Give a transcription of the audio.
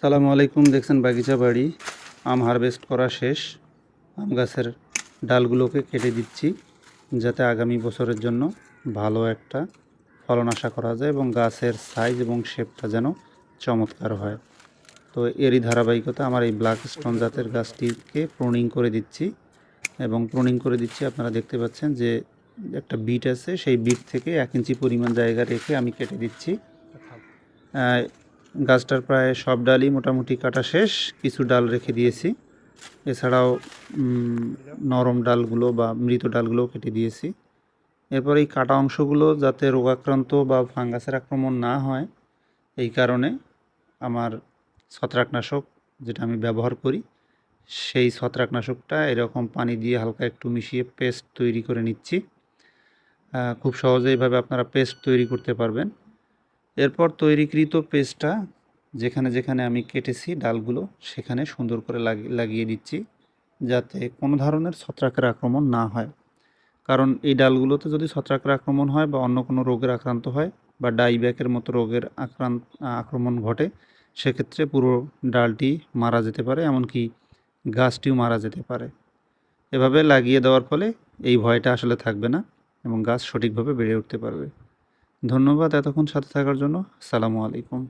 সালামু আলাইকুম, দেখছেন বাগিচা বাড়ি। আম হারভেস্ট করা শেষ। আম গাছের ডালগুলোকে কেটে দিচ্ছি, যাতে আগামী বছরের জন্য ভালো একটা ফলন আশা করা যায় এবং গাছের সাইজ এবং শেপটা যেন চমৎকার হয়। তো এরই ধারাবাহিকতা আমার এই ব্ল্যাক স্টোন জাতের গাছটিকে প্রুনিং করে দিচ্ছি এবং প্রুনিং করে দিচ্ছি আপনারা দেখতে পাচ্ছেন যে একটা বিট আছে, সেই বিট থেকে এক ইঞ্চি পরিমাণ জায়গা রেখে আমি কেটে দিচ্ছি। গাছটার প্রায় সব ডালই মোটামুটি কাটা শেষ, কিছু ডাল রেখে দিয়েছি। এছাড়াও নরম ডালগুলো বা মৃত ডালগুলোও কেটে দিয়েছি। এরপর এই কাটা অংশগুলো যাতে রোগাক্রান্ত বা ফাঙ্গাসের আক্রমণ না হয়, এই কারণে আমার ছত্রাকনাশক যেটা আমি ব্যবহার করি, সেই ছত্রাকনাশকটা এরকম পানি দিয়ে হালকা একটু মিশিয়ে পেস্ট তৈরি করে নিচ্ছি। খুব সহজে এইভাবে আপনারা পেস্ট তৈরি করতে পারবেন। এরপর তৈরিকৃত পেস্টটা যেখানে যেখানে আমি কেটেছি ডালগুলো, সেখানে সুন্দর করে লাগি- লাগিয়ে দিচ্ছি যাতে কোনো ধরনের ছত্রাকের আক্রমণ না হয়। কারণ এই ডালগুলোতে যদি ছত্রাকের আক্রমণ হয় বা অন্য কোনো রোগের আক্রান্ত হয় বা ডাইব্যাকের মতো রোগের আক্রান্ত আক্রমণ ঘটে, সেক্ষেত্রে পুরো ডালটি মারা যেতে পারে, এমনকি গাছটিও মারা যেতে পারে। এভাবে লাগিয়ে দেওয়ার ফলে এই ভয়টা আসলে থাকবে না এবং গাছ সঠিকভাবে বেড়ে উঠতে পারবে। ধন্যবাদ এতক্ষণ সাথে থাকার জন্য। সালামু আলাইকুম।